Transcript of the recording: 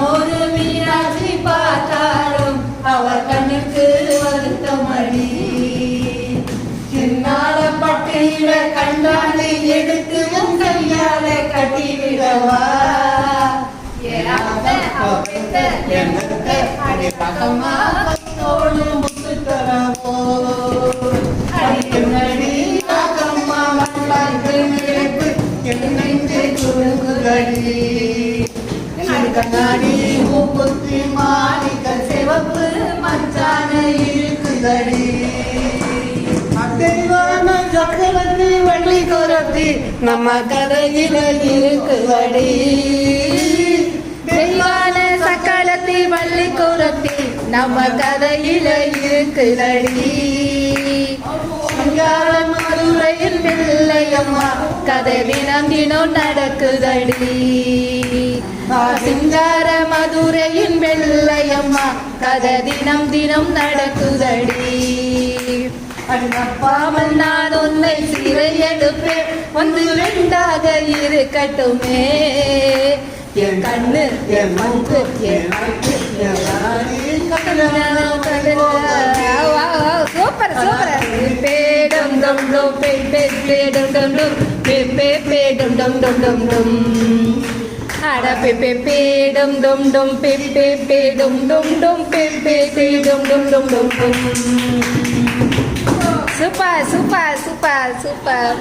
ஒரு மீனாட்சி பார்த்தாலும் அவர் கண்ணுக்கு வருத்தமடி சின்னால பட்டியல கண்டாண்டு எடுத்து உன் கையால கட்டிவிடவா? அடிப்பக்கமா பத்தோடு முத்து தரவோ அடிக்கடி அக்கம்மா கண்ணாடி மூக்குத்தி மாணிக்க சிவப்பு மச்சான இருக்குதடி தெய்வான வள்ளி கோரத்தி நம்ம கதையில இருக்குதடி தெய்வான சக்கரத்தி வள்ளி கோரத்தி நம்ம கதையில இருக்குதடி. மதுரையில் பிள்ளையம்மா கதை தினம் தினம் நடக்குதடி. சிங்கார மதுரையின் வெள்ளையம்மா கதை தினம் தினம் நடக்குதடி. அண்ணப்பா நான் உன்னை சிறை எடுப்பேன் வந்து ரெண்டாக இருக்கட்டுமே. என் கண்ணு என் மூக்கு என் சூப்பர் சூப்பர். பேடம் டம் டம் பே பே பேடம் டம் டம் பே பே பேடம் டம் டம் டம் டம். அட பே பே பேடம் டம் டம் பே பே பேடம் டம் டம் பே பே பேடம் டம் டம் டம் டம் சூப்பர் சூப்பர் சூப்பர் சூப்பர்